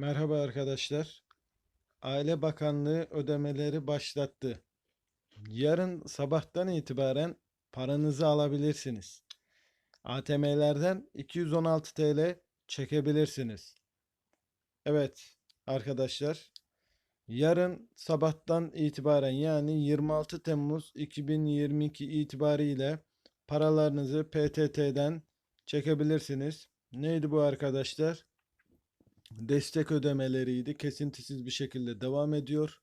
Merhaba arkadaşlar. Aile Bakanlığı ödemeleri başlattı. Yarın sabahtan itibaren paranızı alabilirsiniz. ATM'lerden 216 TL çekebilirsiniz. Evet arkadaşlar. Yarın sabahtan itibaren yani 26 Temmuz 2022 itibariyle paralarınızı PTT'den çekebilirsiniz. Neydi bu arkadaşlar? Destek ödemeleriydi. Kesintisiz bir şekilde devam ediyor.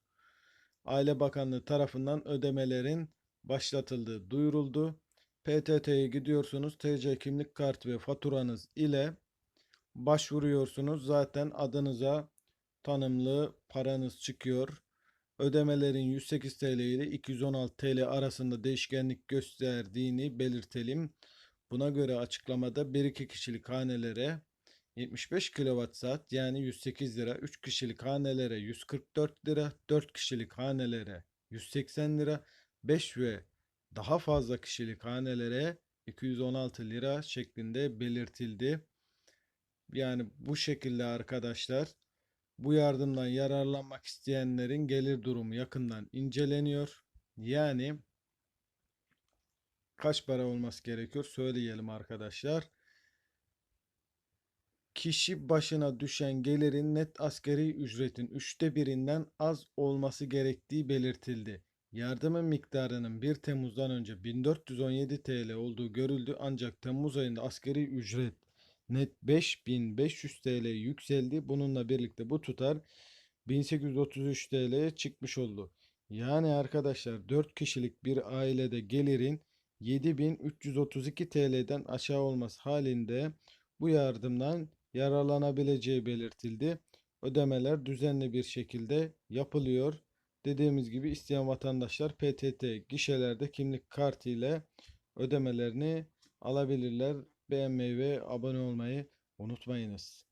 Aile Bakanlığı tarafından ödemelerin başlatıldığı duyuruldu. PTT'ye gidiyorsunuz. TC kimlik kartı ve faturanız ile başvuruyorsunuz. Zaten adınıza tanımlı paranız çıkıyor. Ödemelerin 108 TL ile 216 TL arasında değişkenlik gösterdiğini belirtelim. Buna göre açıklamada 1-2 kişilik hanelere 75 kWh yani 108 lira, 3 kişilik hanelere 144 lira, 4 kişilik hanelere 180 lira, 5 ve daha fazla kişilik hanelere 216 lira şeklinde belirtildi. Yani bu şekilde arkadaşlar bu yardımdan yararlanmak isteyenlerin gelir durumu yakından inceleniyor. Yani kaç para olması gerekiyor söyleyelim arkadaşlar kişi başına düşen gelirin net askeri ücretin üçte birinden az olması gerektiği belirtildi. Yardımın miktarının 1 Temmuz'dan önce 1417 TL olduğu görüldü ancak Temmuz ayında askeri ücret net 5500 TL yükseldi. Bununla birlikte bu tutar 1833 TL'ye çıkmış oldu. Yani arkadaşlar 4 kişilik bir ailede gelirin 7332 TL'den aşağı olması halinde bu yardımdan yararlanabileceği belirtildi. Ödemeler düzenli bir şekilde yapılıyor. Dediğimiz gibi isteyen vatandaşlar PTT gişelerde kimlik kartı ile ödemelerini alabilirler. Beğenmeyi ve abone olmayı unutmayınız.